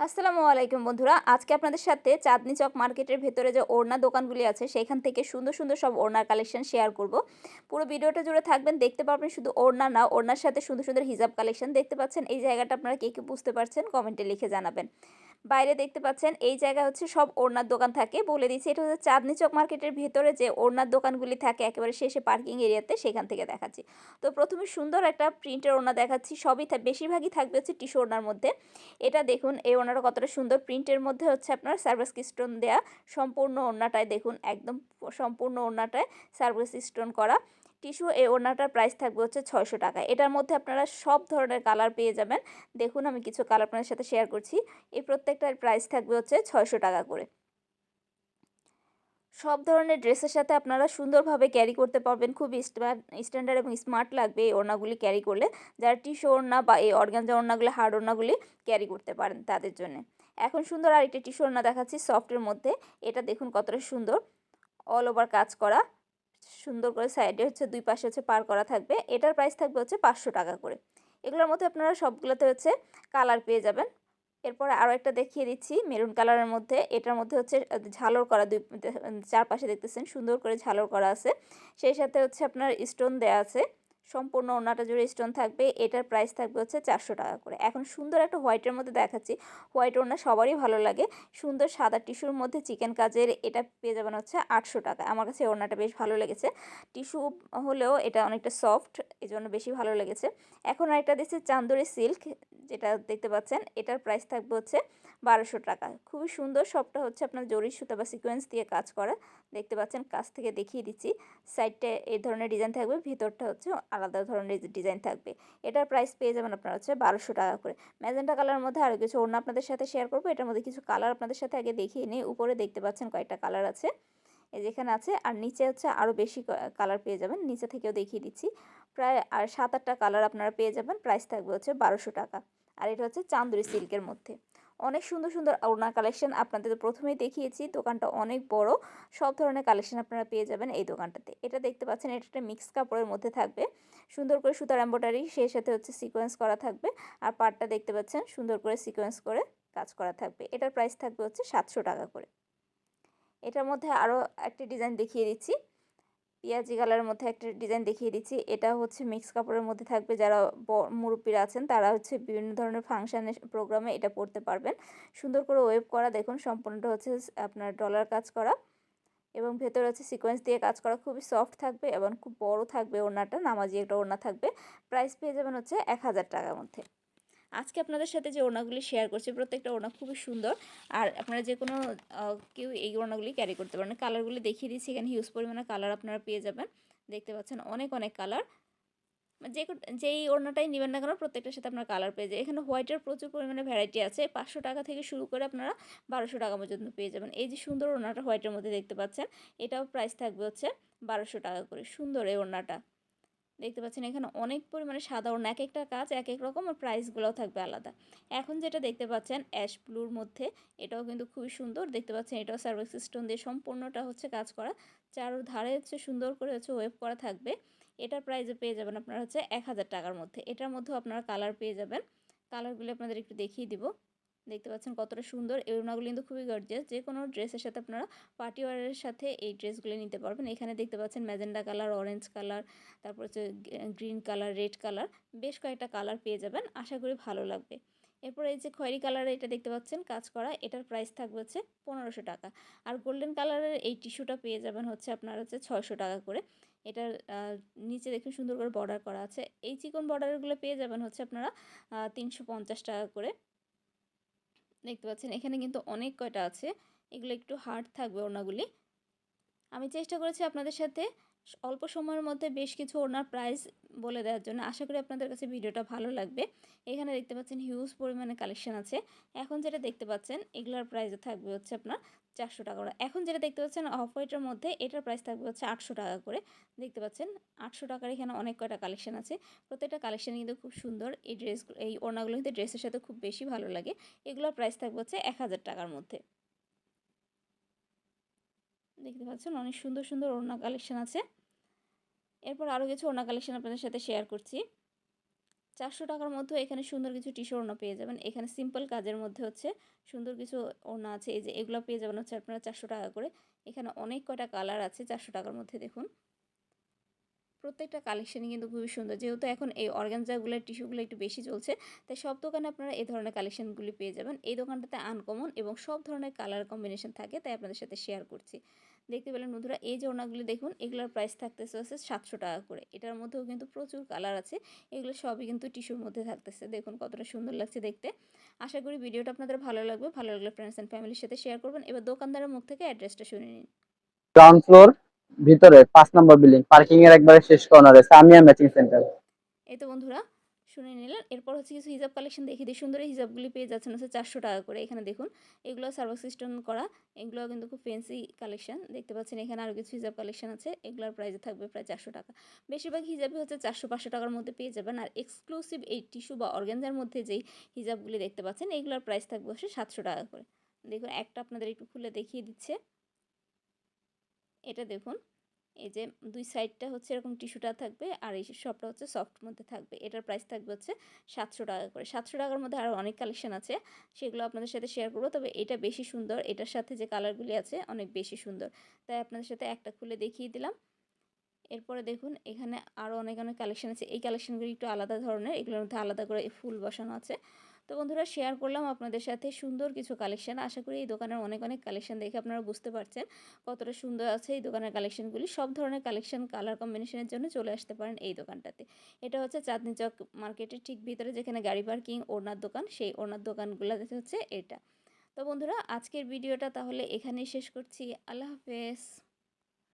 আসসালামু আলাইকুম বন্ধুরা, আজকে আপনাদের সাথে চাঁদনি চক মার্কেটের ভেতরে যে ওড়না দোকানগুলি আছে, সেখান থেকে সুন্দর সুন্দর সব ওড়নার কালেকশন শেয়ার করব। পুরো ভিডিওটা জুড়ে থাকবেন, দেখতে পাবেন শুধু ওড়না না, ওড়নার সাথে সুন্দর সুন্দর হিজাব কালেকশন দেখতে পাচ্ছেন। এই জায়গাটা আপনারা কে কে বুঝতে পারছেন, কমেন্টে লিখে জানাবেন। বাইরে দেখতে পাচ্ছেন, এই জায়গায় হচ্ছে সব ওড়নার দোকান থাকে। বলে দিচ্ছি, এটা হচ্ছে চাঁদনি চক মার্কেটের ভেতরে যে ওড়নার দোকানগুলি থাকে, একেবারে শেষে পার্কিং এরিয়াতে সেখান থেকে দেখাচ্ছি। তো প্রথমে সুন্দর একটা প্রিন্টের ওড়না দেখাচ্ছি, সবই বেশিরভাগই থাকবে হচ্ছে টিস্যু ওড়নার মধ্যে। এটা দেখুন, এই ওড়নাটা কতটা সুন্দর। প্রিন্টের মধ্যে হচ্ছে আপনার সার্ভিস স্টোন দেয়া সম্পূর্ণ ওড়নাটায় দেখুন, একদম সম্পূর্ণ ওড়নাটায় সার্ভিস স্টোন করা। টিস্যু এই ওড়নাটার প্রাইস থাকবে হচ্ছে ছয়শো টাকা। এটার মধ্যে আপনারা সব ধরনের কালার পেয়ে যাবেন। দেখুন, আমি কিছু কালার আপনাদের সাথে শেয়ার করছি। এই প্রত্যেকটার প্রাইস থাকবে হচ্ছে ছয়শো টাকা করে। সব ধরনের ড্রেসের সাথে আপনারা সুন্দরভাবে ক্যারি করতে পারবেন। খুব স্ট্যান্ডার্ড এবং স্মার্ট লাগবে এই ওড়নাগুলি ক্যারি করলে। যারা টিস্যু ওড়না বা এই অর্গানজা ওড়নাগুলি হার্ড ওড়নাগুলি ক্যারি করতে পারেন তাদের জন্য। এখন সুন্দর আরেকটি টিস্যু ওড়না দেখাচ্ছি সফটের মধ্যে। এটা দেখুন কতটা সুন্দর। অল ওভার কাজ করা। সুন্দর করে সাইডে হচ্ছে দুই পাশে হচ্ছে পার করা থাকবে। এটার প্রাইস থাকবে হচ্ছে পাঁচশো টাকা করে। এগুলোর মধ্যে আপনারা সবগুলোতে হচ্ছে কালার পেয়ে যাবেন। এরপর আরও একটা দেখিয়ে দিচ্ছি মেরুন কালারের মধ্যে। এটার মধ্যে হচ্ছে ঝালর করা দুই, চারপাশে দেখতেছেন, সুন্দর করে ঝালর করা আছে। সেই সাথে হচ্ছে আপনার স্টোন দেয়া আছে। সম্পূর্ণ ওনাটা জুড়ে স্টোন থাকবে, এটার প্রাইস থাকবে হচ্ছে চারশো টাকা করে। এখন সুন্দর একটা হোয়াইটের মধ্যে দেখাচ্ছি। হোয়াইট ওনা সবারই ভালো লাগে। সুন্দর সাদা টিস্যুর মধ্যে চিকেন কাজের এটা পেয়ে যাবেন হচ্ছে আটশো টাকা। আমার কাছে ওনাটা বেশ ভালো লেগেছে। টিস্যু হলেও এটা অনেকটা সফট এই জন্য বেশি ভালো লেগেছে। এখন আরেকটা দিচ্ছে চান্দুরি সিল্ক যেটা দেখতে পাচ্ছেন, এটার প্রাইস থাকবে হচ্ছে বারোশো টাকা। খুবই সুন্দর সবটা হচ্ছে আপনার জরি সুতা বা সিকোয়েন্স দিয়ে কাজ করা। দেখতে পাচ্ছেন, কাছ থেকে দেখিয়ে দিচ্ছি। সাইডটা এই ধরনের ডিজাইন থাকবে, ভিতরটা হচ্ছে আলাদা ধরনের ডিজাইন থাকবে। এটার প্রাইস পেয়ে যাবেন আপনার হচ্ছে বারোশো টাকা করে। ম্যাজেন্টা কালারের মধ্যে আরও কিছু অন্য আপনাদের সাথে শেয়ার করব। এটার মধ্যে কিছু কালার আপনাদের সাথে আগে দেখিয়ে নিই। উপরে দেখতে পাচ্ছেন কয়েকটা কালার আছে। যেখানে আছে, আর নিচে হচ্ছে আরও বেশি কালার পেয়ে যাবেন। নিচে থেকেও দেখিয়ে দিচ্ছি। প্রায়, আর সাত আটটা কালার আপনারা পেয়ে যাবেন। প্রাইস থাকবে হচ্ছে বারোশো টাকা। আর এটা হচ্ছে চান্দুরি সিল্কের মধ্যে। অনেক সুন্দর সুন্দর ওড়না কালেকশন আপনাদের প্রথমেই দেখিয়েছি। দোকানটা অনেক বড়। সব ধরনের কালেকশন আপনারা পেয়ে যাবেন এই দোকানটাতে। এটা দেখতে পাচ্ছেন, এটা একটা মিক্স কাপড়ের মধ্যে থাকবে। সুন্দর করে সুতার এম্ব্রয়ডারি সেই সাথে হচ্ছে সিকোয়েন্স করা থাকবে। আর পাটটা দেখতে পাচ্ছেন, সুন্দর করে সিকোয়েন্স করে কাজ করা থাকবে। এটার প্রাইস থাকবে হচ্ছে সাতশো টাকা করে। এটার মধ্যে আরও একটা ডিজাইন দেখিয়ে দিচ্ছি। পেঁয়াজি কালারের মধ্যে একটা ডিজাইন দেখিয়ে দিচ্ছি। এটা হচ্ছে মিক্স কাপড়ের মধ্যে থাকবে। যারা মুরব্বীরা আছেন, তারা হচ্ছে বিভিন্ন ধরনের ফাংশানের প্রোগ্রামে এটা পড়তে পারবেন। সুন্দর করে ওয়েব করা, দেখুন, সম্পূর্ণটা হচ্ছে আপনার ডলার কাজ করা এবং ভেতরে হচ্ছে সিকোয়েন্স দিয়ে কাজ করা। খুবই সফট থাকবে এবং খুব বড় থাকবে ওড়নাটা, নামাজি একটা ওড়না থাকবে। প্রাইস পেয়ে যাবেন হচ্ছে এক হাজার টাকার মধ্যে। আজকে আপনাদের সাথে যে ওড়নাগুলি শেয়ার করছি, প্রত্যেকটা ওড়না খুবই সুন্দর। আর আপনারা যে কোনো কেউ এই ওড়নাগুলি ক্যারি করতে পারেন কালারগুলি দেখিয়ে দিচ্ছি, এখানে হিউজ পরিমাণে কালার আপনারা পেয়ে যাবেন। দেখতে পাচ্ছেন অনেক অনেক কালার যে যেই ওড়নাটাই নেবেন না কেন, প্রত্যেকটার সাথে আপনার কালার পেয়ে যায়। এখানে হোয়াইটের প্রচুর পরিমাণে ভ্যারাইটি আছে। পাঁচশো টাকা থেকে শুরু করে আপনারা বারোশো টাকা পর্যন্ত পেয়ে যাবেন। এই যে সুন্দর ওড়নাটা হোয়াইটের মধ্যে দেখতে পাচ্ছেন, এটাও প্রাইস থাকবে হচ্ছে বারোশো টাকা করে। সুন্দর এই ওড়নাটা। দেখতে পাচ্ছেন, এখানে অনেক পরিমাণে ওড়না এক একটা কাজ এক এক রকম আর প্রাইসগুলোও থাকবে আলাদা। এখন যেটা দেখতে পাচ্ছেন অ্যাশ ব্লুর মধ্যে, এটাও কিন্তু খুবই সুন্দর। দেখতে পাচ্ছেন, এটাও সার্ভিস স্টোন দিয়ে সম্পূর্ণটা হচ্ছে কাজ করা। চারোর ধারে হচ্ছে সুন্দর করে হচ্ছে ওয়েব করা থাকবে। এটার প্রাইসে পেয়ে যাবেন আপনারা হচ্ছে এক হাজার টাকার মধ্যে। এটার মধ্যেও আপনারা কালার পেয়ে যাবেন। কালারগুলো আপনাদের একটু দেখিয়ে দিব। দেখতে পাচ্ছেন কতটা সুন্দর। এই ওড়নাগুলো কিন্তু খুবই গর্জিয়াস যে কোনো ড্রেসের সাথে আপনারা পার্টি ওয়ারের সাথে এই ড্রেসগুলো নিতে পারবেন। এখানে দেখতে পাচ্ছেন ম্যাজেন্ডা কালার অরেঞ্জ কালার, তারপর হচ্ছে গ্রিন কালার রেড কালার, বেশ কয়েকটা কালার পেয়ে যাবেন। আশা করি ভালো লাগবে। এরপর এই যে খয়েরি কালারে এটা দেখতে পাচ্ছেন কাজ করা। এটার প্রাইস থাকবে হচ্ছে পনেরোশো টাকা। আর গোল্ডেন কালারের এই টিস্যুটা পেয়ে যাবেন হচ্ছে আপনার হচ্ছে ছয়শো টাকা করে। এটার নিচে দেখুন সুন্দর করে বর্ডার করা আছে। এই চিকন বর্ডারগুলো পেয়ে যাবেন হচ্ছে আপনারা তিনশো পঞ্চাশ টাকা করে। দেখতে পাচ্ছেন, এখানে কিন্তু অনেক কয়টা আছে। এগুলো একটু হার্ড থাকবে ওড়নাগুলি। আমি চেষ্টা করেছি আপনাদের সাথে অল্প সময়ের মধ্যে বেশ কিছু ওনার প্রাইস বলে দেওয়ার জন্য। আশা করি আপনাদের কাছে ভিডিওটা ভালো লাগবে। এখানে দেখতে পাচ্ছেন হিউজ পরিমাণে কালেকশন আছে। এখন যেটা দেখতে পাচ্ছেন, এগুলার প্রাইসে থাকবে হচ্ছে আপনার চারশো টাকা করে। এখন যেটা দেখতে পাচ্ছেন অফ হোয়াইটের মধ্যে এটার প্রাইস থাকবে হচ্ছে আটশো টাকা করে। দেখতে পাচ্ছেন, আটশো টাকার এখানে অনেক কয়টা কালেকশন আছে। প্রত্যেকটা কালেকশন কিন্তু খুব সুন্দর। এই ড্রেসগুলো এই ওড়নাগুলো কিন্তু ড্রেসের সাথে খুব বেশি ভালো লাগে। এগুলোর প্রাইস থাকবে হচ্ছে এক হাজার টাকার মধ্যে। দেখতে পাচ্ছেন, অনেক সুন্দর সুন্দর ওড়না কালেকশন আছে। এরপর আরও কিছু ওড়না কালেকশন আপনাদের সাথে শেয়ার করছি। চারশো টাকার মধ্যেও এখানে সুন্দর কিছু টিস্যু ওড়না পেয়ে যাবেন। এখানে সিম্পল কাজের মধ্যে হচ্ছে সুন্দর কিছু ওড়না আছে, এই যে এগুলো পেয়ে যাবেন হচ্ছে আপনারা চারশো টাকা করে। এখানে অনেক কয়টা কালার আছে চারশো টাকার মধ্যে দেখুন। প্রত্যেকটা কালেকশনই কিন্তু খুবই সুন্দর। যেহেতু এখন এই অর্গানজাগুলোর টিস্যুগুলো একটু বেশি চলছে, তাই সব দোকানে আপনারা এই ধরনের কালেকশনগুলি পেয়ে যাবেন। এই দোকানটাতে আনকমন এবং সব ধরনের কালার কম্বিনেশন থাকে, তাই আপনাদের সাথে শেয়ার করছি। দেখতে পেলেন বন্ধুরা এই যে ওড়নাগুলি দেখুন এগুলোর প্রাইস থাকতেছে হচ্ছে সাতশো টাকা করে। এটার মধ্যেও কিন্তু প্রচুর কালার আছে এগুলো সবই কিন্তু টিস্যুর মধ্যে থাকতেছে। দেখুন কতটা সুন্দর লাগছে দেখতে। আশা করি ভিডিওটা আপনাদের ভালো লাগবে। ভালো লাগলে ফ্রেন্ডস অ্যান্ড ফ্যামিলির সাথে শেয়ার করবেন। এবার দোকানদারের মুখ থেকে অ্যাড্রেসটা শুনে নিন। গ্রাউন্ড ফ্লোর ভিতরে পাঁচ নম্বর বিল্ডিং পার্কিং এর একবারে শেষ কর্নারে সামিয়া ম্যাচিং সেন্টার এই তো বন্ধুরা শুনে নিলেন। এরপর হচ্ছে কিছু হিজাব কালেকশন দেখিয়ে দিই সুন্দর হিজাবগুলি পেয়ে যাচ্ছেন হচ্ছে চারশো টাকা করে। এখানে দেখুন, এগুলো সার্ভার সিস্টেম করা এগুলো কিন্তু খুব ফেন্সি কালেকশন দেখতে পাচ্ছেন এখানে আরও কিছু হিজাব কালেকশন আছে। এগুলোর প্রাইসে থাকবে প্রায় চারশো টাকা। বেশিরভাগ হিজাবই হচ্ছে চারশো পাঁচশো টাকার মধ্যে পেয়ে যাবেন। আর এক্সক্লুসিভ এই টিস্যু বা অর্গ্যানজার মধ্যে যেই হিজাবগুলি দেখতে পাচ্ছেন, এগুলোর প্রাইস থাকবে হচ্ছে সাতশো টাকা করে। দেখুন, একটা আপনাদের একটু খুলে দেখিয়ে দিচ্ছে। এটা দেখুন এই যে দুই সাইডটা হচ্ছে এরকম টিস্যুটা থাকবে আর এই সবটা হচ্ছে সফট মধ্যে থাকবে। এটার প্রাইস থাকবে হচ্ছে সাতশো টাকা করে। সাতশো টাকার মধ্যে আরও অনেক কালেকশন আছে, সেগুলো আপনাদের সাথে শেয়ার করব। তবে এটা বেশি সুন্দর, এটার সাথে যে কালারগুলি আছে অনেক বেশি সুন্দর। তাই আপনাদের সাথে একটা খুলে দেখিয়ে দিলাম। এরপরে দেখুন, এখানে আরও অনেক অনেক কালেকশন আছে। এই কালেকশনগুলি একটু আলাদা ধরনের, এগুলোর মধ্যে আলাদা করে ফুল বসানো আছে। তো বন্ধুরা শেয়ার করলাম আপনাদের সাথে সুন্দর কিছু কালেকশন আশা করি এই দোকানের অনেক অনেক কালেকশন দেখে আপনারা বুঝতে পারছেন কতটা সুন্দর আছে এই দোকানের কালেকশনগুলি সব ধরনের কালেকশন কালার কম্বিনেশনের জন্য চলে আসতে পারেন এই দোকানটাতে। এটা হচ্ছে চাঁদনি চক মার্কেটের ঠিক ভিতরে যেখানে গাড়ি পার্কিং, ওড়নার দোকান, সেই ওড়নার দোকানগুলো হচ্ছে এটা। তো বন্ধুরা, আজকের ভিডিওটা তাহলে এখানেই শেষ করছি। আল্লাহ হাফেজ।